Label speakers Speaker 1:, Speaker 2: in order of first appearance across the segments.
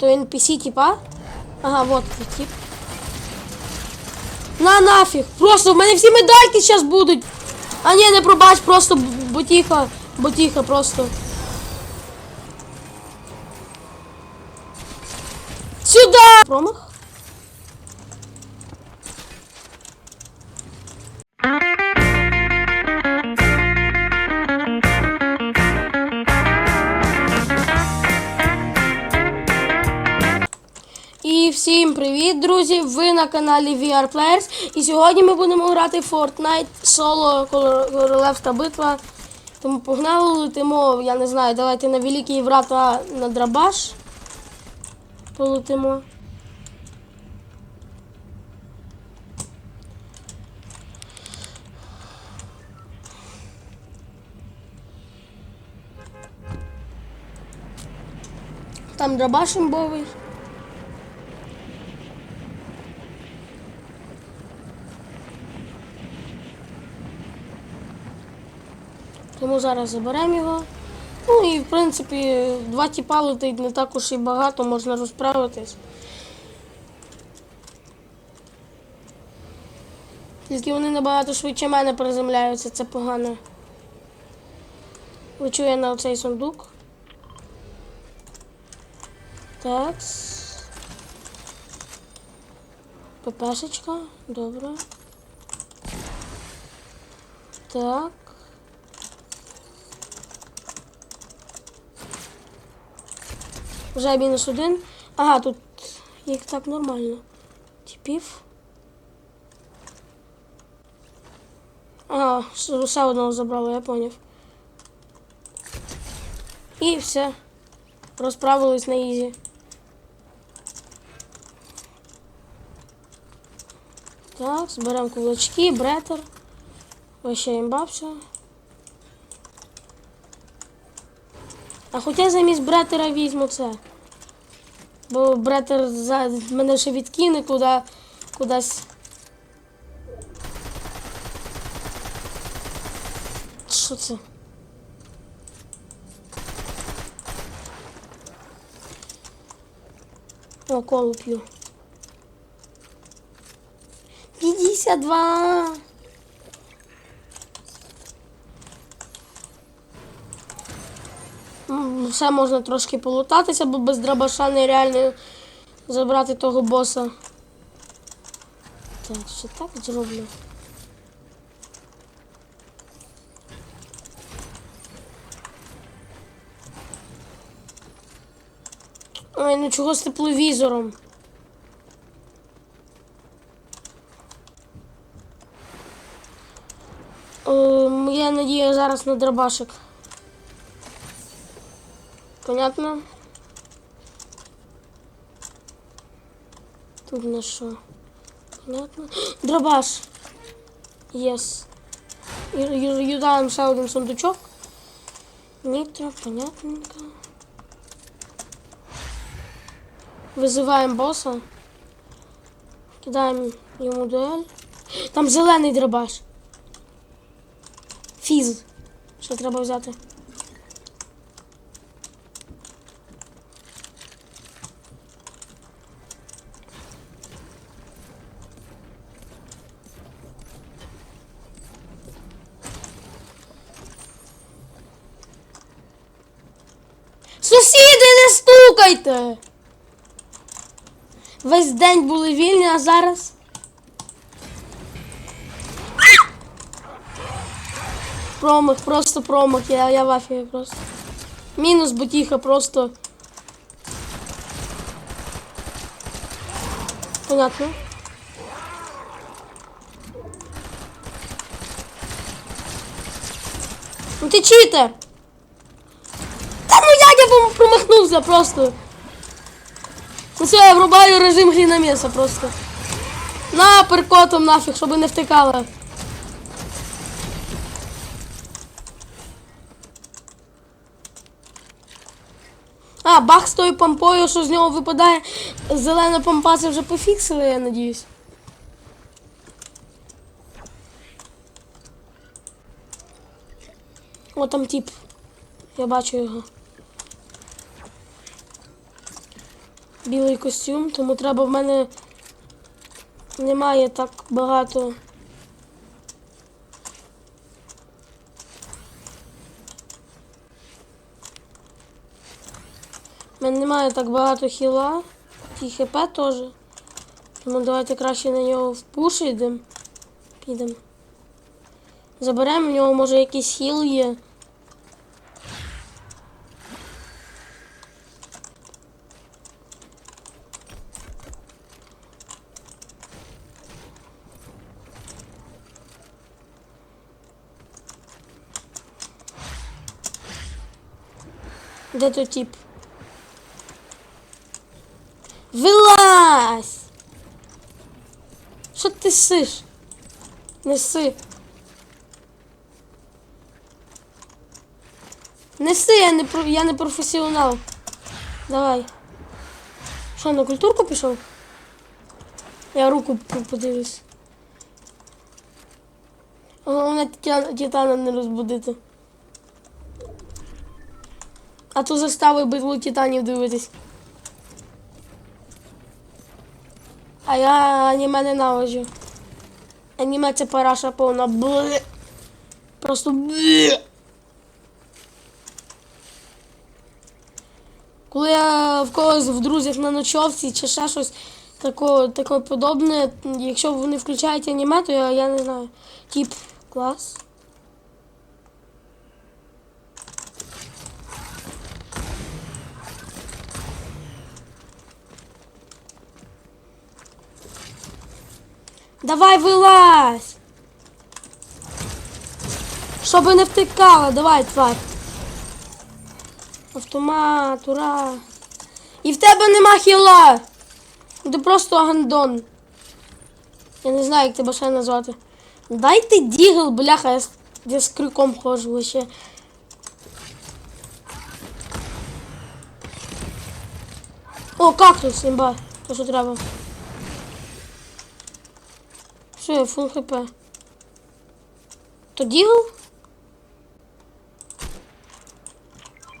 Speaker 1: То NPC, типа? Ага, вот тип. На нафіг! Просто в мене всі медальки зараз будуть! А ні, не пробач, просто бутіха, бутіха просто. Сюда! Промах? Привіт, друзі! Ви на каналі VR Players. І сьогодні ми будемо грати Fortnite Solo Королевська битва. Тому погнали, летимо, я не знаю, давайте на Великий Врата на Драбаш. Полетимо. Там драбаш імбовий. Тому зараз заберемо його. Ну і в принципі два тіпа летить не так уж і багато, можна розправитись. Тільки вони набагато швидше мене приземляються, це погано. Лечу я на оцей сундук. Так. ППшечка, добре. Так. Вже мінус один. Ага, тут їх так нормально. Типів. Ага, ще одного забрали, я поняв. І все. Розправились на ізі. Так, зберемо кулачки, бретер. Вообще імба все. А хоча замість бретера візьму це. Бо бретер за мене ще відкине куди, кудись. Що це? О, колу п'ю. 52. Ще можна трошки полутатися, бо без драбаша нереально забрати того боса. Так, ще так зроблю. Ой, ну чого з тепловізором? Е, Моя надія зараз на драбашик. Понятно? Тут на що? Понятно? Дробаш! Єс. Ю- ю- Юдаємо ще один сундучок. Нітро, понятненько. Визиваємо боса. Кидаємо йому дуель. Там зелений дробаш. Фіз. Що треба взяти? Сусіди, не стукайте! Весь день були вільні, а зараз. Промах, просто промах, я, я в афігі просто. Мінус бутіха просто. Понятно. Ну ти читер! Та ну як я промахнувся просто. Ну все, я врубаю режим гліномеса просто. На перкотом нафіг, щоб не втикала. А, бах з тою помпою, що з нього випадає зелена помпа, це вже пофіксили, я надіюсь. О, там тип. Я бачу його. Білий костюм, тому треба в мене немає так багато. У мене немає так багато хіла. І хп теж. Тому давайте краще на нього в пуш йдемо. Підемо. Заберемо, в нього може якийсь хіл є. Де той тип? Вилазь! Що ти сиш? Неси. Неси, я не, про- я не професіонал. Давай. Що, на культурку пішов? Я руку по- подивлюсь. Головне титана не розбудити. А то заставив битву титанів дивитись. А я аніме ненавиджу. Аніме це параша повна. Бле. Просто бле. Коли я в когось в друзях на ночовці чи ще щось такого, таке подобне, якщо вони включають аніме, то я, я не знаю. Тип клас. Давай вилазь! Щоб не втикала, давай, тварь. Автомат, ура! І в тебе нема хіла! Ти просто гандон. Я не знаю, як тебе ще назвати. Дайте дігл, бляха, я, з- я з крюком ходжу лише. О, кактус, імба. То, що треба. Все, фул хп. То дігл?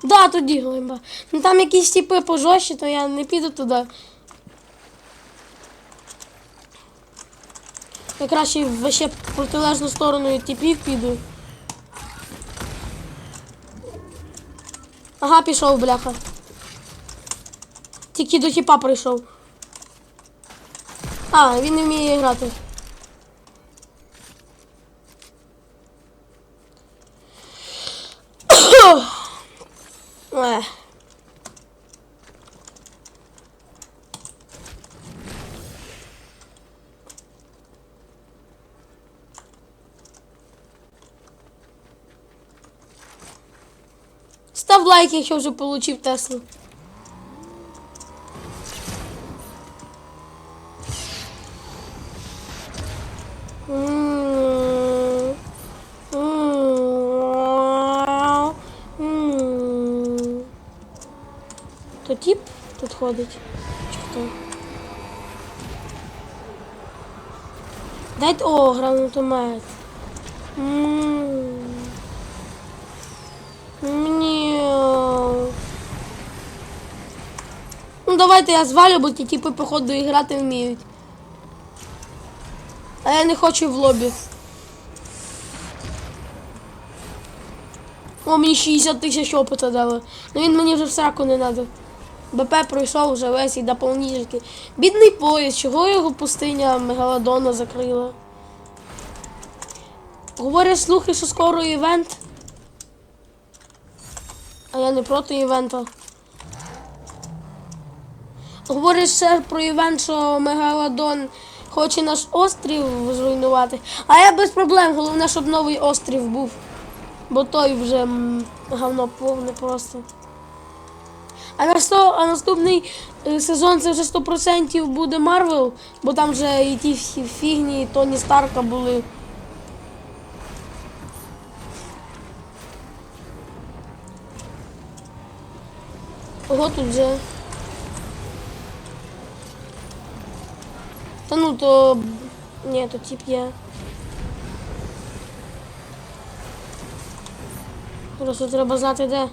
Speaker 1: Да, то дігл, імба. Ну там якісь типи пожорстче, то я не піду туди. Я краще вообще в протилежну сторону від типів піду. Ага, пішов, бляха. Тільки до типа прийшов. А, він не вміє грати. Став лайк, якщо вже получив Теслу. То тип тут ходить? Хто? Дайте о, гранатомет. М. давайте я звалю, бо ті типи походу грати вміють. А я не хочу в лобі. О, мені 60 тисяч опита дали. Ну він мені вже в сраку не треба. БП пройшов вже весь і доповнительки. Бідний поїзд, чого його пустиня Мегалодона закрила? Говорять слухи, що скоро івент. А я не проти івента. Говорять ще про івент, що Мегалодон хоче наш острів зруйнувати. А я без проблем, головне, щоб новий острів був. Бо той вже м, говно повне просто. А, на сто, а наступний е, сезон це вже 100% буде Марвел, бо там вже і ті всі фігні, і Тоні Старка були. Ого, тут вже. Та ну то. Ні, то тип є. Просто треба знати де.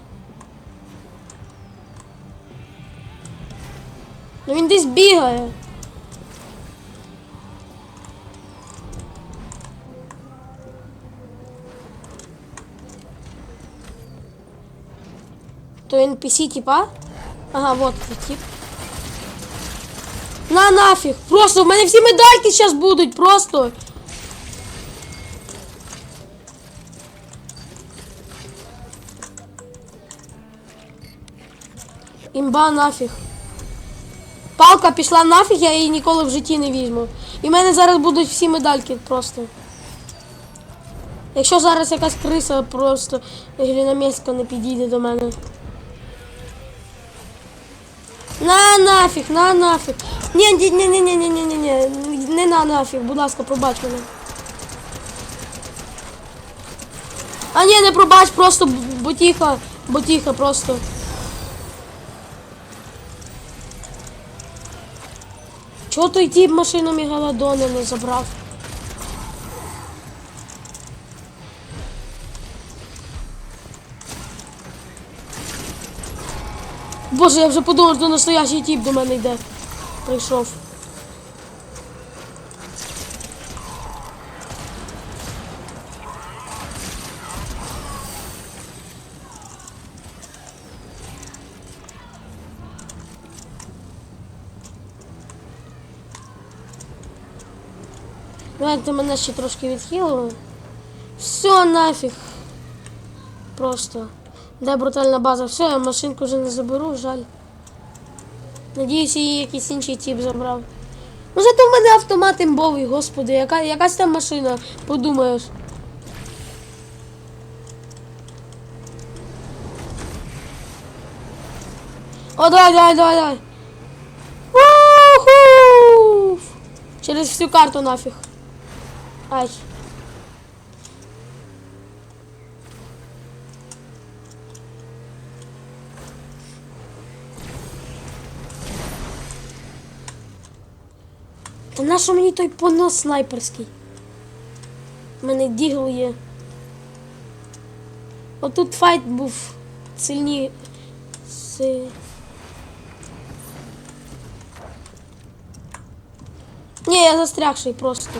Speaker 1: Ну він десь бігає. То NPC типа? Ага, вот тип. На нафіг! Просто в мене всі медальки зараз будуть, просто. Імба нафіг. Палка пішла нафіг, я її ніколи в житті не візьму. І в мене зараз будуть всі медальки просто. Якщо зараз якась криса просто гліноміська не підійде до мене. На нафіг, на нафіг. Ні, ні, ні, ні, ні, ні, ні, ні, ні, не на нафіг, будь ласка, пробач мене. А ні, не пробач, просто ботіха, ботіха просто. Чого той тіп машину Мегалодона не забрав? Боже, я вже подумав, що настоящий тіп до мене йде. Прийшов. Давайте мене ще трошки відхилили. Все нафіг. Просто. Де брутальна база? Все, я машинку вже не заберу, жаль. Надіюсь, її якийсь інший тип забрав. Ну зато в мене автомат імбовий, господи, яка, якась там машина, подумаєш. О, давай, давай, давай, давай. Через всю карту нафіг. Ай. Нащо мені той понос снайперський? У мене дігл є. Отут файт був сильні. Си... Ні, я застрягший просто.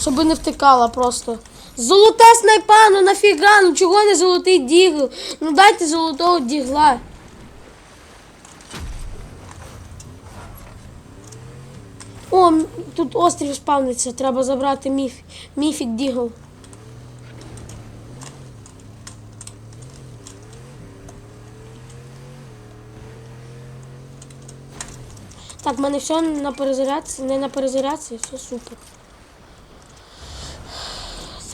Speaker 1: Щоб не втикала просто. Золота снайпа, ну нафіга, ну чого не золотий дігл? Ну дайте золотого дігла. О, тут острів спавниться, треба забрати міф, міфік дігл. Так, в мене все на перезарядці, не на перезарядці, все супер.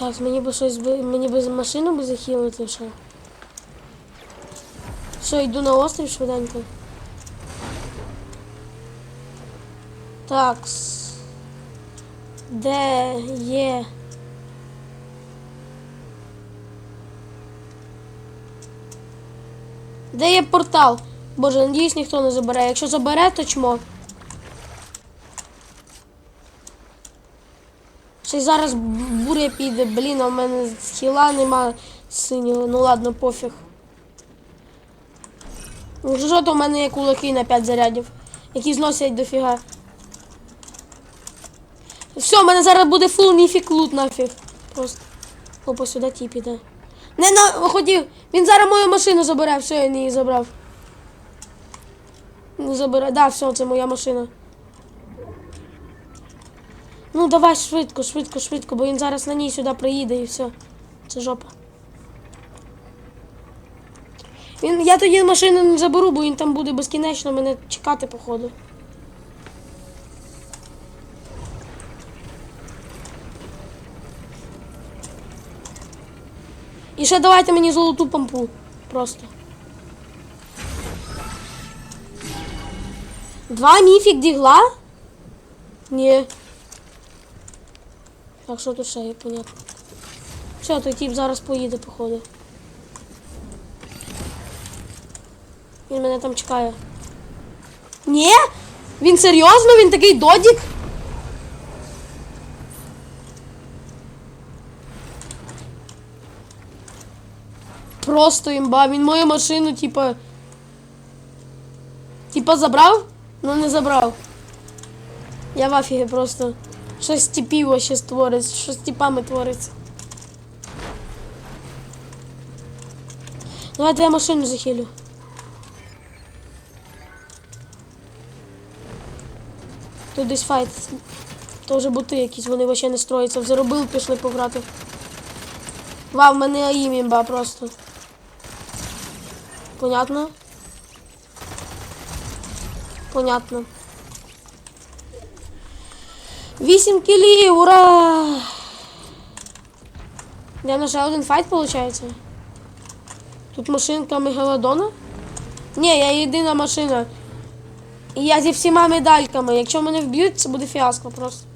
Speaker 1: Так, мені би щось би, мені би машину би захилити ще. Все, йду на острів швиденько. Так. Де є? Де є портал? Боже, надіюсь, ніхто не забере. Якщо забере, то чмо. Ще зараз буря піде, блін, а в мене схіла нема синього. Ну ладно, пофіг. Ну що то в мене є кулаки на 5 зарядів, які зносять дофіга. Все, в мене зараз буде фул ніфік лут нафіг. Просто. Опа, сюди ті піде. Не на хотів. Він зараз мою машину забере, все, я не її забрав. Не забере. Да, все, це моя машина. Ну давай швидко, швидко, швидко, бо він зараз на ній сюди приїде і все. Це жопа. Він, я тоді машину не заберу, бо він там буде безкінечно мене чекати, походу. І ще давайте мені золоту пампу. Просто. Два міфік дігла? Ні. Так, що тут ще є, понятно. Все, той тип, зараз поїде, походу. Він мене там чекає. Ні? Він серйозно, він такий додік. Просто імба, він мою машину, типа. Типа забрав? Ну не забрав. Я в афігі просто. Щось з типів вообще створиться, що з типами твориться. Давайте я машину захилю. Тут десь файт. То вже боти якісь, вони вообще не строїться. В пішли пограти. Вау, в мене імба просто. Понятно? Понятно. Вісім кілів, ура! Я на ще один файт, виходить? Тут машинка Мегалодона? Ні, я єдина машина. Я зі всіма медальками. Якщо мене вб'ють, це буде фіаско просто.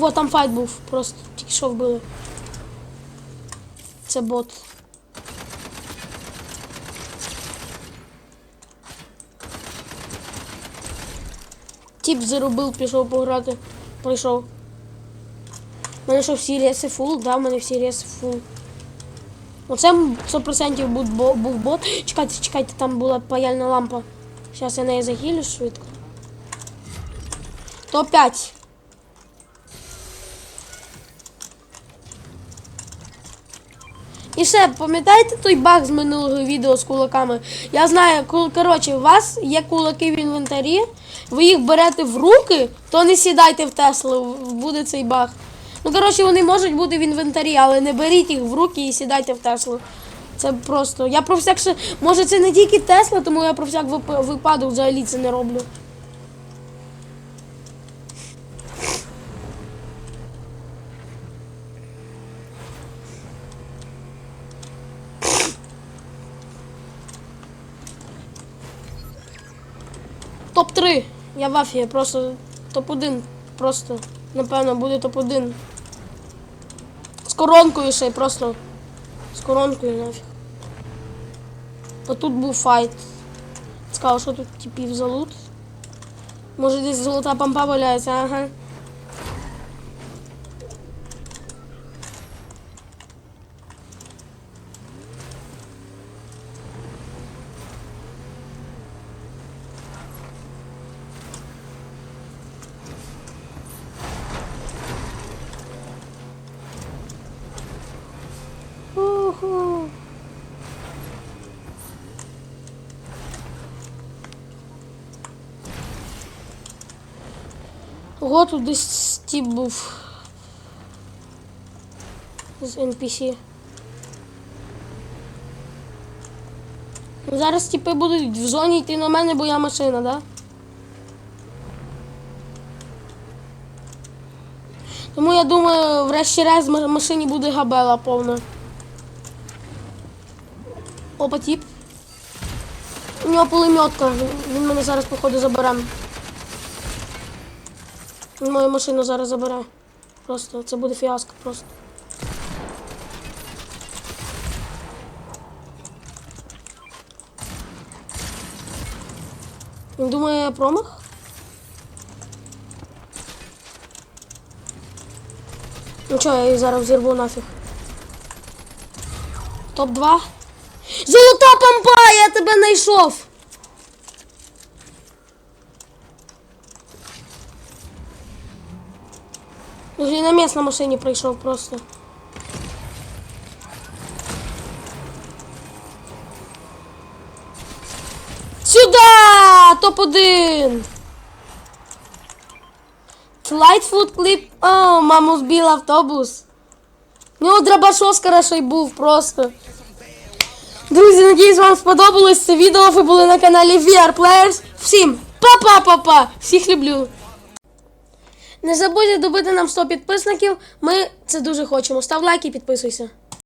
Speaker 1: Вот там файт був, просто тільки що вбили. Це бот. Тіп заробив, пішов пограти. Прийшов. У мене що всі реси фул, да, в мене всі реси фул. Оце 100% був, був бот. Чекайте, чекайте, там була паяльна лампа. Зараз я неї загілю швидко. Топ-5. І ще, пам'ятаєте той баг з минулого відео з кулаками? Я знаю, коротше, у вас є кулаки в інвентарі, ви їх берете в руки, то не сідайте в Теслу, буде цей баг. Ну, коротше, вони можуть бути в інвентарі, але не беріть їх в руки і сідайте в Теслу. Це просто. Я про всяк ще. Може це не тільки Тесла, тому я про всяк вип- випадок взагалі це не роблю. Топ-3. Я в афії, просто топ-1. Просто, напевно, буде топ-1. З коронкою ще просто. З коронкою нафіг. тут був файт. Цікаво, що тут типів за лут. Може десь золота помпа валяється, ага. Ого, тут десь тип був. З NPC. Ну, Зараз типи будуть в зоні йти на мене, бо я машина, да? Тому я думаю, врешті-решт в машині буде габела повна. Опа, тип. У нього пулеметка. Він мене зараз, походу, забере. Він мою машину зараз забере. Просто це буде фіаско просто. Він думає, промах? Ну чого, я їх зараз взірву нафіг. Топ-2. Золота помпа! Я тебе знайшов! Вже на місць на машині прийшов просто. Сюда! Топ-1! Lightfoot кліп. О, маму збив автобус. У нього драбашов хороший був просто. Друзі, надіюсь, вам сподобалось це відео. Ви були на каналі VR Players. Всім па-па-па-па! Всіх люблю! Не забудьте добити нам 100 підписників. Ми це дуже хочемо. Став лайк і підписуйся.